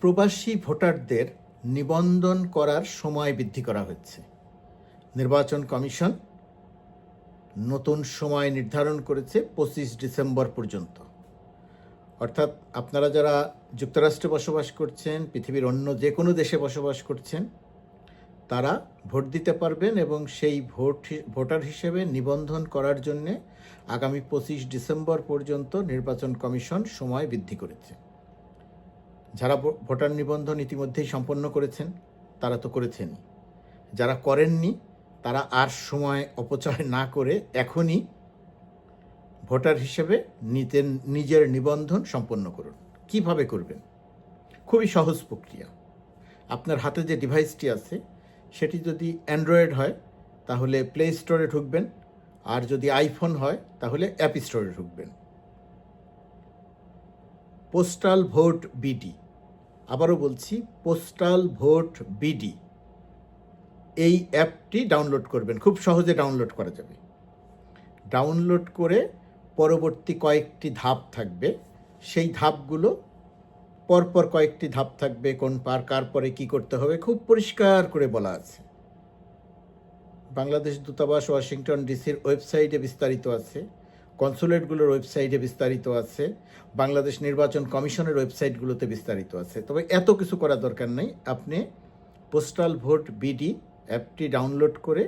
প্রবাসী ভোটারদের নিবন্ধন করার সময় বৃদ্ধি করা হচ্ছে নির্বাচন কমিশন নতুন সময় নির্ধারণ করেছে পঁচিশ ডিসেম্বর পর্যন্ত। অর্থাৎ আপনারা যারা যুক্তরাষ্ট্রে বসবাস করছেন, পৃথিবীর অন্য যে কোনো দেশে বসবাস করছেন, তারা ভোট দিতে পারবেন এবং সেই ভোট ভোটার হিসেবে নিবন্ধন করার জন্যে আগামী পঁচিশ ডিসেম্বর পর্যন্ত নির্বাচন কমিশন সময় বৃদ্ধি করেছে। যারা ভোটার নিবন্ধন ইতিমধ্যেই সম্পন্ন করেছেন, তারা তো করেছেনই। যারা করেননি, তারা আর সময় অপচয় না করে এখনই ভোটার হিসেবে নিজের নিজের নিবন্ধন সম্পন্ন করুন। কীভাবে করবেন? খুবই সহজ প্রক্রিয়া। আপনার হাতে যে ডিভাইসটি আছে, সেটি যদি অ্যান্ড্রয়েড হয়, তাহলে প্লে স্টোরে ঢুকবেন। আর যদি আইফোন হয়, তাহলে অ্যাপ স্টোরে ঢুকবেন। Postal vote BD. আবারও বলছি পোস্টাল ভোট বিডি এই অ্যাপটি ডাউনলোড করবেন, খুব সহজে ডাউনলোড করা যাবে। ডাউনলোড করে পরবর্তী কয়েকটি ধাপ থাকবে। সেই ধাপগুলো পরপর কয়েকটি ধাপ থাকবে, কোন পার, কার পরে কী করতে হবে, খুব পরিষ্কার করে বলা আছে। বাংলাদেশ দূতাবাস, ওয়াশিংটন ডিসির ওয়েবসাইটে বিস্তারিত আছে। কনসুলেটগুলোর ওয়েবসাইটে বিস্তারিত আছে, বাংলাদেশ নির্বাচন কমিশনের ওয়েবসাইটগুলোতে বিস্তারিত আছে। তবে এত কিছু করার দরকার নেই। আপনি পোস্টাল ভোট বিডি অ্যাপটি ডাউনলোড করে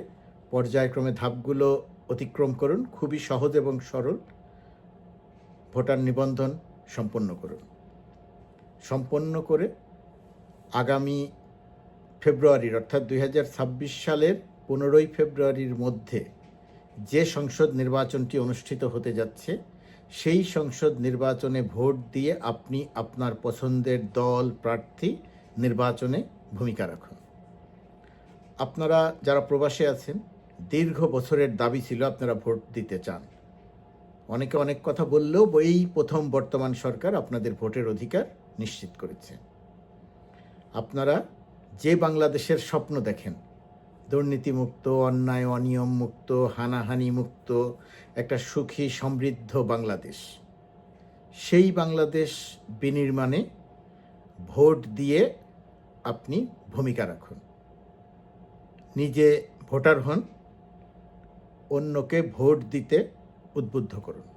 পর্যায়ক্রমে ধাপগুলো অতিক্রম করুন। খুবই সহজ এবং সরল ভোটার নিবন্ধন সম্পন্ন করুন। সম্পন্ন করে আগামী ফেব্রুয়ারির, অর্থাৎ দু হাজার ছাব্বিশ সালের পনেরোই ফেব্রুয়ারির মধ্যে যে সংসদ নির্বাচনটি অনুষ্ঠিত হতে যাচ্ছে, সেই সংসদ নির্বাচনে ভোট দিয়ে আপনি আপনার পছন্দের দল, প্রার্থী নির্বাচনে ভূমিকা রাখুন। আপনারা যারা প্রবাসে আছেন, দীর্ঘ বছরের দাবি ছিল আপনারা ভোট দিতে চান। অনেকে অনেক কথা বললেও এই প্রথম বর্তমান সরকার আপনাদের ভোটের অধিকার নিশ্চিত করেছে। আপনারা যে বাংলাদেশের স্বপ্ন দেখেন দুর্নীতিমুক্ত, অন্যায় অনিয়ম মুক্ত হানাহানি মুক্ত একটা সুখী, সমৃদ্ধ বাংলাদেশ। সেই বাংলাদেশ বিনির্মাণে ভোট দিয়ে আপনি ভূমিকা রাখুন। নিজে ভোটার হন, অন্যকে ভোট দিতে উদ্বুদ্ধ করুন।